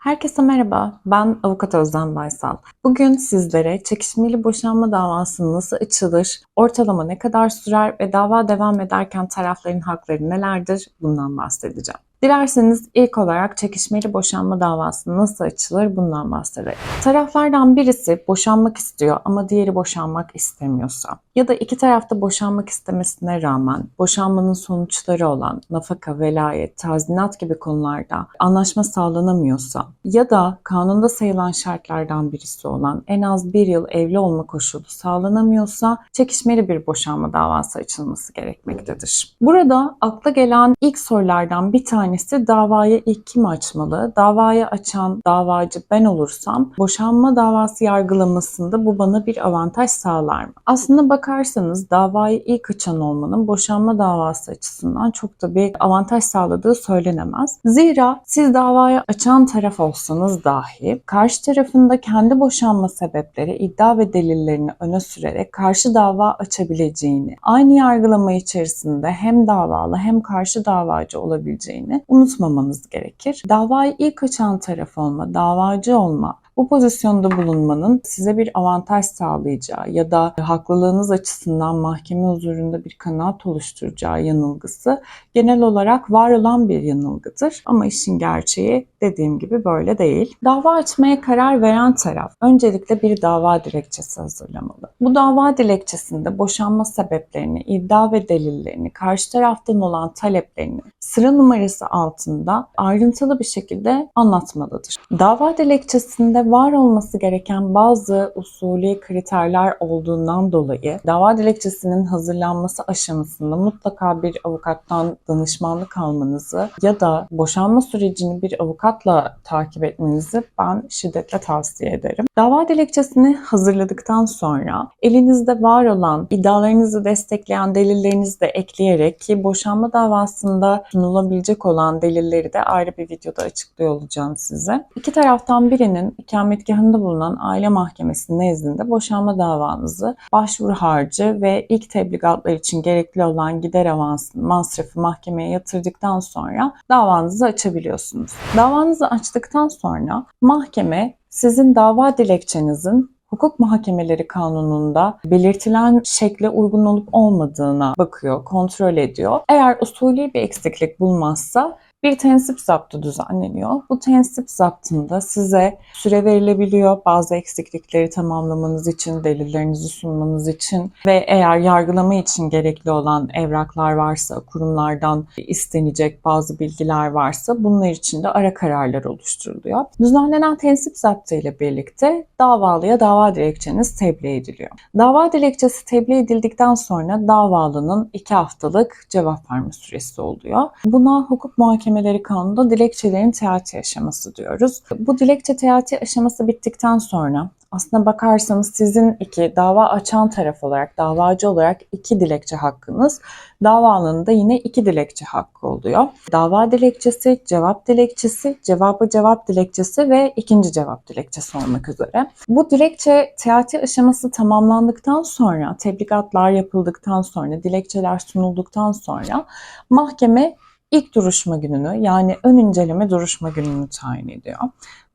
Herkese merhaba, ben Avukat Özlem Baysal. Bugün sizlere çekişmeli boşanma davası nasıl açılır, ortalama ne kadar sürer ve dava devam ederken tarafların hakları nelerdir bundan bahsedeceğim. Dilerseniz ilk olarak çekişmeli boşanma davası nasıl açılır bundan bahsedelim. Taraflardan birisi boşanmak istiyor ama diğeri boşanmak istemiyorsa ya da iki tarafta boşanmak istemesine rağmen boşanmanın sonuçları olan nafaka, velayet, tazminat gibi konularda anlaşma sağlanamıyorsa ya da kanunda sayılan şartlardan birisi olan en az bir yıl evli olma koşulu sağlanamıyorsa çekişmeli bir boşanma davası açılması gerekmektedir. Burada akla gelen ilk sorulardan bir tanesi davayı ilk kim açmalı? Davayı açan davacı ben olursam boşanma davası yargılamasında bu bana bir avantaj sağlar mı? Aslında bakarsanız davayı ilk açan olmanın boşanma davası açısından çok da bir avantaj sağladığı söylenemez. Zira siz davayı açan taraf olsanız dahi karşı tarafında kendi boşanma sebepleri, iddia ve delillerini öne sürerek karşı dava açabileceğini, aynı yargılama içerisinde hem davalı hem karşı davacı olabileceğini unutmamamız gerekir. Davayı ilk açan taraf olma, davacı olma bu pozisyonda bulunmanın size bir avantaj sağlayacağı ya da haklılığınız açısından mahkeme huzurunda bir kanaat oluşturacağı yanılgısı genel olarak var olan bir yanılgıdır. Ama işin gerçeği dediğim gibi böyle değil. Dava açmaya karar veren taraf öncelikle bir dava dilekçesi hazırlamalı. Bu dava dilekçesinde boşanma sebeplerini, iddia ve delillerini, karşı taraftan olan taleplerini sıra numarası altında ayrıntılı bir şekilde anlatmalıdır. Dava dilekçesinde var olması gereken bazı usulü kriterler olduğundan dolayı dava dilekçesinin hazırlanması aşamasında mutlaka bir avukattan danışmanlık almanızı ya da boşanma sürecini bir avukatla takip etmenizi ben şiddetle tavsiye ederim. Dava dilekçesini hazırladıktan sonra elinizde var olan iddialarınızı destekleyen delillerinizi de ekleyerek ki boşanma davasında sunulabilecek olan delilleri de ayrı bir videoda açıklıyor olacağım size. İki taraftan birinin ikametgahında bulunan aile mahkemesi nezdinde boşanma davanızı başvuru harcı ve ilk tebligatlar için gerekli olan gider avansı masrafı mahkemeye yatırdıktan sonra davanızı açabiliyorsunuz. Davanızı açtıktan sonra mahkeme sizin dava dilekçenizin hukuk muhakemeleri kanununda belirtilen şekle uygun olup olmadığına bakıyor, kontrol ediyor. Eğer usulü bir eksiklik bulmazsa bir tensip zaptı düzenleniyor. Bu tensip zaptında size süre verilebiliyor bazı eksiklikleri tamamlamanız için, delillerinizi sunmanız için ve eğer yargılama için gerekli olan evraklar varsa, kurumlardan istenecek bazı bilgiler varsa bunlar için de ara kararlar oluşturuluyor. Düzenlenen tensip zaptı ile birlikte davalıya dava dilekçeniz tebliğ ediliyor. Dava dilekçesi tebliğ edildikten sonra davalının iki haftalık cevap verme süresi oluyor. Buna hukuk muhakeme mahkemeleri kanununda dilekçelerin teati aşaması diyoruz. Bu dilekçe teati aşaması bittikten sonra aslına bakarsanız sizin iki dava açan taraf olarak, davacı olarak iki dilekçe hakkınız, davanın da yine iki dilekçe hakkı oluyor. Dava dilekçesi, cevap dilekçesi, cevabı cevap dilekçesi ve ikinci cevap dilekçesi olmak üzere. Bu dilekçe teati aşaması tamamlandıktan sonra, tebligatlar yapıldıktan sonra, dilekçeler sunulduktan sonra mahkeme ilk duruşma gününü yani ön inceleme duruşma gününü tayin ediyor.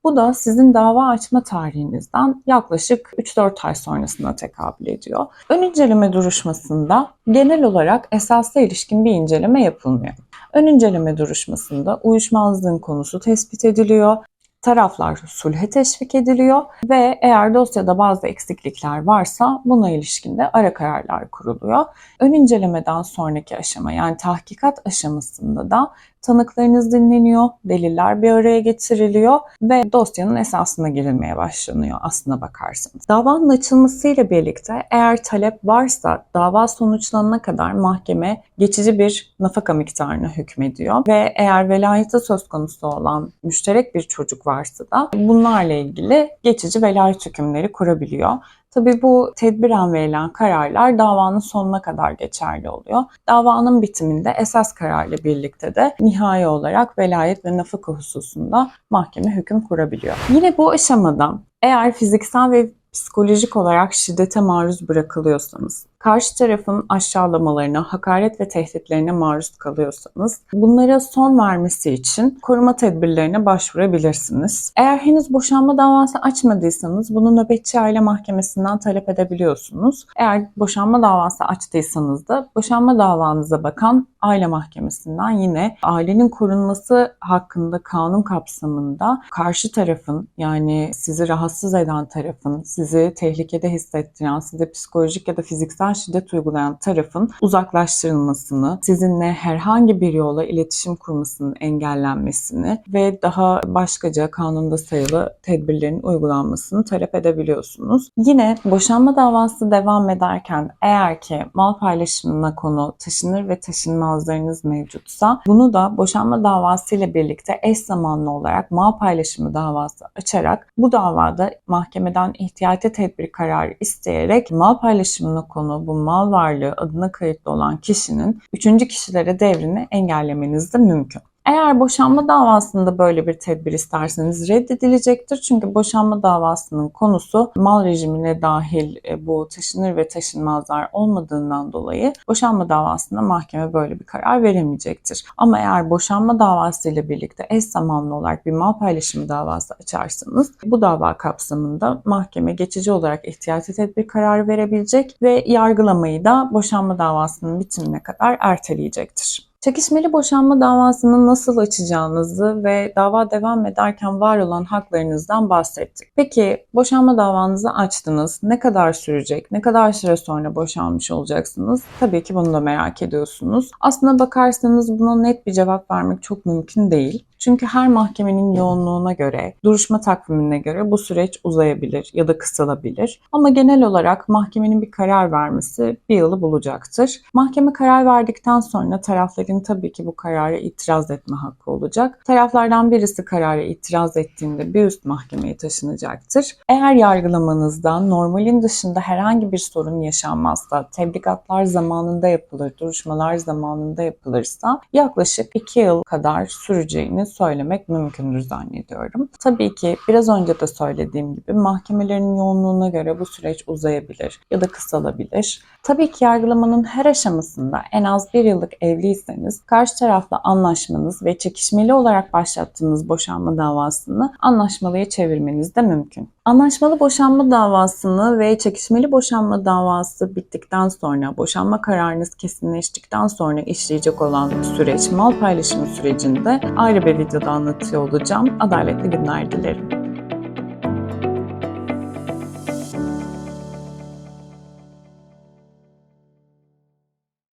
Bu da sizin dava açma tarihinizden yaklaşık 3-4 ay sonrasına tekabül ediyor. Ön inceleme duruşmasında genel olarak esasla ilişkin bir inceleme yapılmıyor. Ön inceleme duruşmasında uyuşmazlığın konusu tespit ediliyor, taraflar sulhe teşvik ediliyor ve eğer dosyada bazı eksiklikler varsa buna ilişkin de ara kararlar kuruluyor. Ön incelemeden sonraki aşama yani tahkikat aşamasında da tanıklarınız dinleniyor, deliller bir araya getiriliyor ve dosyanın esasına girilmeye başlanıyor aslına bakarsanız. Davanın açılmasıyla birlikte eğer talep varsa dava sonuçlanana kadar mahkeme geçici bir nafaka miktarına hükmediyor ve eğer velayeti söz konusu olan müşterek bir çocuk varsa da bunlarla ilgili geçici velayet hükümleri kurabiliyor. Tabii bu tedbiren verilen kararlar davanın sonuna kadar geçerli oluyor. Davanın bitiminde esas kararla birlikte de nihai olarak velayet ve nafaka hususunda mahkeme hüküm kurabiliyor. Yine bu aşamada eğer fiziksel ve psikolojik olarak şiddete maruz bırakılıyorsanız, karşı tarafın aşağılamalarına, hakaret ve tehditlerine maruz kalıyorsanız bunlara son vermesi için koruma tedbirlerine başvurabilirsiniz. Eğer henüz boşanma davası açmadıysanız bunu nöbetçi aile mahkemesinden talep edebiliyorsunuz. Eğer boşanma davası açtıysanız da boşanma davanıza bakan aile mahkemesinden yine ailenin korunması hakkında kanun kapsamında karşı tarafın yani sizi rahatsız eden tarafın, sizi tehlikede hissettiren, size psikolojik ya da fiziksel şiddet uygulayan tarafın uzaklaştırılmasını, sizinle herhangi bir yola iletişim kurmasının engellenmesini ve daha başkaca kanunda sayılı tedbirlerin uygulanmasını talep edebiliyorsunuz. Yine boşanma davası devam ederken eğer ki mal paylaşımına konu taşınır ve taşınmazlarınız mevcutsa bunu da boşanma davası ile birlikte eş zamanlı olarak mal paylaşımı davası açarak bu davada mahkemeden ihtiyati tedbir kararı isteyerek mal paylaşımına konu bu mal varlığı adına kayıtlı olan kişinin üçüncü kişilere devrini engellemeniz de mümkün. Eğer boşanma davasında böyle bir tedbir isterseniz reddedilecektir. Çünkü boşanma davasının konusu mal rejimine dahil e, bu taşınır ve taşınmazlar olmadığından dolayı boşanma davasında mahkeme böyle bir karar veremeyecektir. Ama eğer boşanma davası ile birlikte eş zamanlı olarak bir mal paylaşımı davası açarsanız bu dava kapsamında mahkeme geçici olarak ihtiyati tedbir kararı verebilecek ve yargılamayı da boşanma davasının bitimine kadar erteleyecektir. Çekişmeli boşanma davasını nasıl açacağınızı ve dava devam ederken var olan haklarınızdan bahsettik. Peki boşanma davanızı açtınız. Ne kadar sürecek? Ne kadar süre sonra boşanmış olacaksınız? Tabii ki bunu da merak ediyorsunuz. Aslına bakarsanız buna net bir cevap vermek çok mümkün değil. Çünkü her mahkemenin yoğunluğuna göre, duruşma takvimine göre bu süreç uzayabilir ya da kısalabilir. Ama genel olarak mahkemenin bir karar vermesi bir yılı bulacaktır. Mahkeme karar verdikten sonra tarafların tabii ki bu karara itiraz etme hakkı olacak. Taraflardan birisi karara itiraz ettiğinde bir üst mahkemeye taşınacaktır. Eğer yargılamanızda normalin dışında herhangi bir sorun yaşanmazsa, tebligatlar zamanında yapılır, duruşmalar zamanında yapılırsa yaklaşık 2 yıl kadar süreceğini söylemek mümkündür zannediyorum. Tabii ki biraz önce de söylediğim gibi mahkemelerin yoğunluğuna göre bu süreç uzayabilir ya da kısalabilir. Tabii ki yargılamanın her aşamasında en az bir yıllık evliyseniz karşı tarafla anlaşmanız ve çekişmeli olarak başlattığınız boşanma davasını anlaşmalıya çevirmeniz de mümkün. Anlaşmalı boşanma davasını ve çekişmeli boşanma davası bittikten sonra, boşanma kararınız kesinleştikten sonra işleyecek olan süreç, mal paylaşımı sürecinde ayrı bir videoda anlatıyor olacağım. Adaletli günler dilerim.